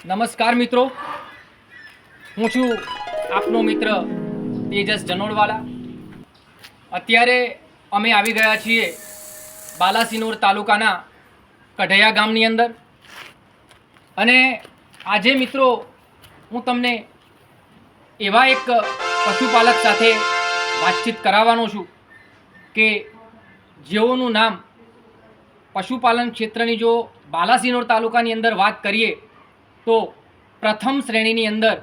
નમસ્કાર મિત્રો. હું છું આપનો મિત્ર તેજસ જનોડવાલા. અત્યારે અમે આવી ગયા છીએ બાલાસિનોર તાલુકાના કઢૈયા ગામની અંદર. અને આજે મિત્રો હું તમને એવા એક પશુપાલક સાથે વાતચીત કરાવવાનો છું કે જેઓનું નામ પશુપાલન ક્ષેત્રની જો બાલાસિનોર તાલુકાની અંદર વાત કરીએ તો પ્રથમ શ્રેણીની અંદર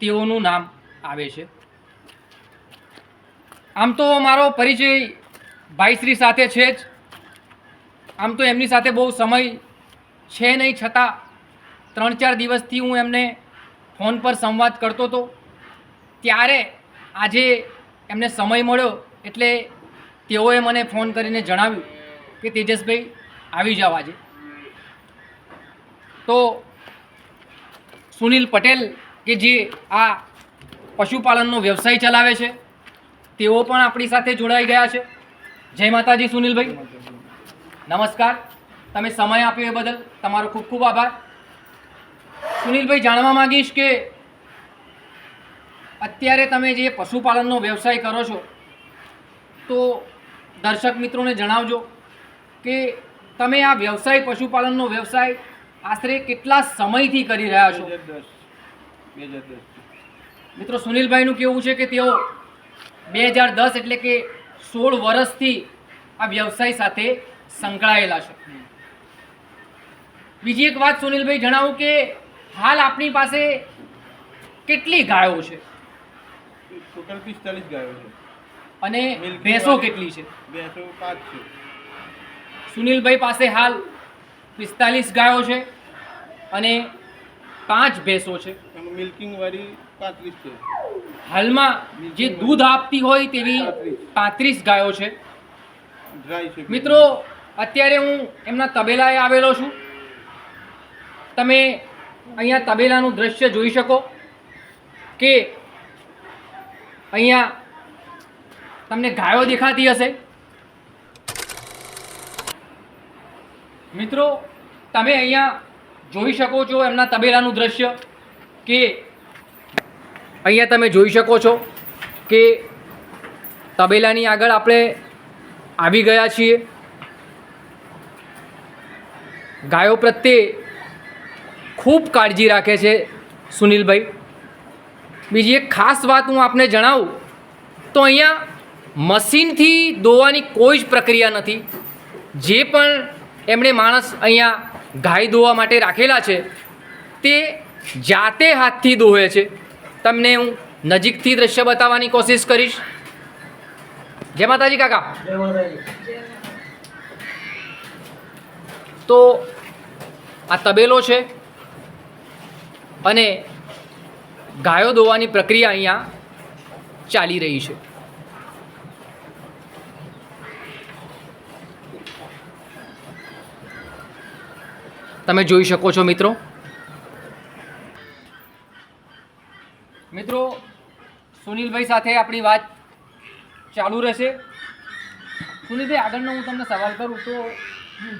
તેઓનું નામ આવે છે. આમ તો મારો પરિચય ભાઈશ્રી સાથે છે જ. આમ તો એમની સાથે બહુ સમય છે નહીં છતાં ત્રણ ચાર દિવસથી હું એમને ફોન પર સંવાદ કરતો હતો. ત્યારે આજે એમને સમય મળ્યો એટલે તેઓએ મને ફોન કરીને જણાવ્યું કે તેજસભાઈ, આવી જાઓ આજે. તો સુનિલ પટેલ કે જે આ પશુપાલનનો વ્યવસાય ચલાવે છે, તેઓ પણ આપણી સાથે જોડાઈ ગયા છે. જય માતાજી સુનિલભાઈ. નમસ્કાર. તમે સમય આપ્યો એ બદલ તમારો ખૂબ ખૂબ આભાર. સુનિલભાઈ, જાણવા માંગીશ કે અત્યારે તમે જે પશુપાલનનો વ્યવસાય કરો છો, તો દર્શક મિત્રોને જણાવજો કે તમે આ વ્યવસાય, પશુપાલનનો વ્યવસાય આશરે કેટલા સમયથી કરી રહ્યા છો? મિત્રો સુનિલભાઈનું કેવું છે કે તેઓ બે હજાર દસ એટલે કે સોળ વર્ષથી આ વ્યવસાય સાથે સંકળાયેલા છે. બીજી એક વાત સુનિલભાઈ જણાવું કે હાલ આપણી પાસે કેટલી ગાયો છે? ટોટલ પિસ્તાલીસ ગાયો છે. અને ભેંસો કેટલી છે? ભેંસો પાંચ છે. સુનિલભાઈ પાસે હાલ પિસ્તાલીસ ગાયો છે અને પાંચ ભેંસો છે. એમાં પાંત્રીસ છે. હાલમાં જે દૂધ આપતી હોય તેવી પાંત્રીસ. ગાયો છે. મિત્રો અત્યારે હું એમના તબેલાએ આવેલો છું. તમે અહીંયા તબેલાનું દ્રશ્ય જોઈ શકો કે અહીંયા તમને ગાયો દેખાતી હશે. મિત્રો, તમે અહીંયા જોઈ શકો છો એમના તબેલાનું દ્રશ્ય કે અહીંયા તમે જોઈ શકો છો કે તબેલાની આગળ આપણે આવી ગયા છીએ. ગાયો પ્રત્યે ખૂબ કાળજી રાખે છે સુનિલભાઈ. બીજી એક ખાસ વાત હું આપને જણાવું, તો અહીંયા મશીનથી દોવાની કોઈ જ પ્રક્રિયા નથી. જે પણ એમણે માણસ અહીંયા ગાય ધોવા માટે રાખેલા છે. તે જાતે હાથથી દોહે છે. તમને હું નજીકથી દ્રશ્ય બતાવવાની કોશિશ કરીશ. જય માતાજી કાકા. તો આ તબેલો છે અને ગાયો દોવાની પ્રક્રિયા અહીંયા ચાલી રહી છે. તમે જોઈ શકો છો મિત્રો. મિત્રો સુનિલભાઈ સાથે આપણી વાત ચાલુ રહેશે. સુનિલભાઈ આગળનો હું તમને સવાલ કરું તો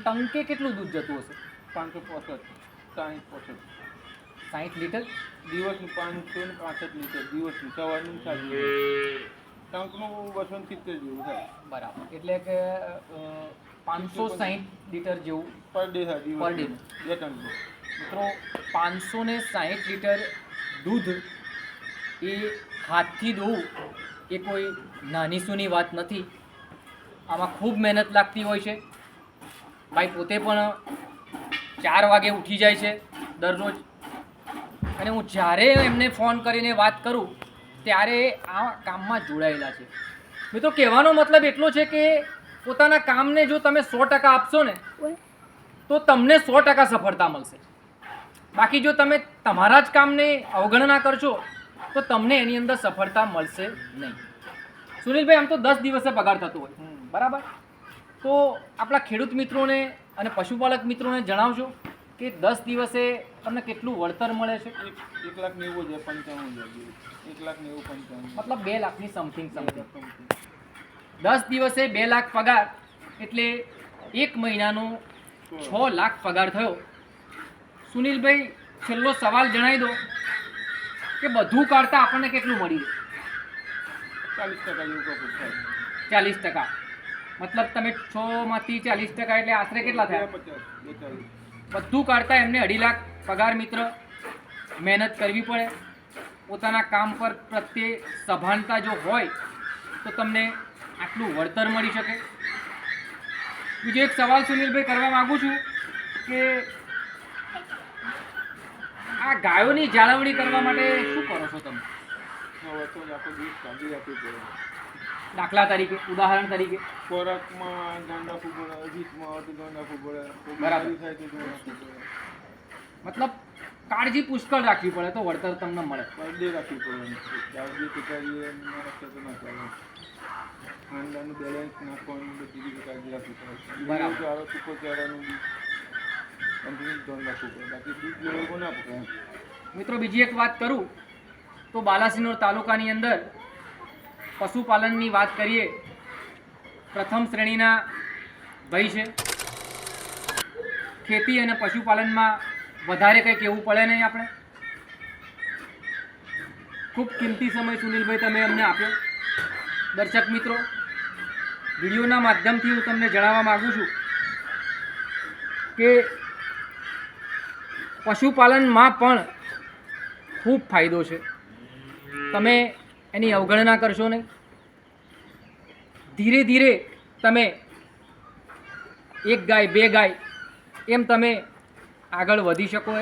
ટંકે કેટલું દૂધ જતું હશે? પાંચસો પોસઠ. સાઠ પોસઠ. સાઠ લીટર? દિવસનું પાંચસો ને પાંસઠ લીટર. દિવસનું સવારનું ટંકનું બસો ને સિત્તેર જેવું થાય. બરાબર. એટલે કે પાંચસો સાહીઠ લીટર જેવું પર ડે પર ડે. બે ટન મિત્રો પાંચસો ને સાહીઠ લીટર દૂધ એ હાથથી દોવું એ કોઈ નાની સૂની વાત નથી. આમાં ખૂબ મહેનત લાગતી હોય છે. ભાઈ પોતે પણ ચાર વાગે ઉઠી જાય છે દરરોજ. અને હું જ્યારે એમને ફોન કરીને વાત કરું ત્યારે આ કામમાં જોડાયેલા છે. મિત્રો કહેવાનો મતલબ એટલો છે કે પોતાના કામને જો તમે સો ટકા આપશો ને તો તમને સો ટકા સફળતા મળશે. બાકી જો તમે તમારા જ કામને અવગણના કરશો તો તમને એની અંદર સફળતા મળશે નહીં. સુનિલભાઈ આમ તો દસ દિવસે પગાર થતો હોય. બરાબર. તો આપણા ખેડૂત મિત્રોને અને પશુપાલક મિત્રોને જણાવજો કે દસ દિવસે તમને કેટલું વળતર મળે છે? એક એક લાખ નેવું હજાર પંચાણું હજાર એક લાખ નેવું પંચાણું. મતલબ બે લાખની સમથિંગ સમથિંગ દસ દિવસે બે લાખ પગાર. એટલે એક મહિનાનો છ લાખ પગાર થયો. સુનિલભાઈ છેલ્લો સવાલ જણાવી દો કે બધું કાઢતા આપણને કેટલું મળી ચાલીસ ટકા મતલબ તમે છમાંથી ચાલીસ ટકા એટલે આશરે કેટલા થયા? બધું કાઢતા એમને અઢી લાખ પગાર મિત્ર. મહેનત કરવી પડે. પોતાના કામ પર પ્રત્યે સભાનતા જો હોય તો તમને આટલું વળતર મળી શકે? બીજો એક સવાલ સુનિલભાઈ કરવા માગું છું કે આ ગાયોની જાળવણી કરવા માટે શું કરો છો તમે? દાખલા તરીકે ઉદાહરણ તરીકે? ખોરાકમાં તો ધ્યાન રાખવું પડે કોઈ બરાબર. મતલબ કાળજી પુષ્કળ રાખવી પડે તો વળતર તમને મળે. કાળજી રાખવી પડે કાળજી પિતાજીએ ખાનદાનનું બેલેન્સ નાખવાનું બધી કાળજી રાખવી પડે. બરાબર. ચારો સૂકો ચારાનું કન્ટિન્યુ ધ્યાન રાખવું પડે. બાકી બીજ લોકો ના પકડે મિત્રો બીજી એક વાત કરું. તો બાલાસિનોર તાલુકાની અંદર પશુપાલનની વાત કરીએ પ્રથમ શ્રેણીના ભાઈ છે. ખેતી અને પશુપાલનમાં વધારે કંઈ કહેવું પડે નહીં આપણે. ખૂબ કિંમતી સમય સુનિલભાઈ તમે અમને આપ્યો. દર્શક મિત્રો, વિડીયોના માધ્યમથી હું તમને જણાવવા માગું છું કે પશુપાલનમાં પણ ખૂબ ફાયદો છે. તમે એની અવગણના કરશો નહીં. ધીરે ધીરે તમે એક ગાય, બે ગાય, એમ તમે આગળ વધી શકો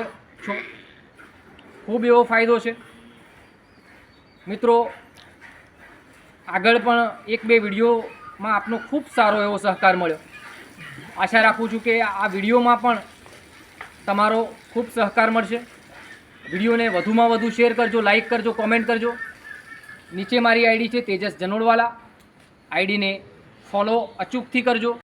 છો. ખૂબ એવો ફાયદો છે. મિત્રો, આગળ પણ એક બે વિડીયોમાં આપનો ખૂબ સારો એવો સહકાર મળ્યો. આશા રાખું છું કે આ વિડીયોમાં પણ તમારો ખૂબ સહકાર મળશે. વિડીયોને વધુમાં વધુ શેર કરજો, લાઈક કરજો, કોમેન્ટ કરજો. નીચે મારી આઈડી છે તેજસ જનોડવાલા. આઈડીને ફોલો અચૂકથી કરજો.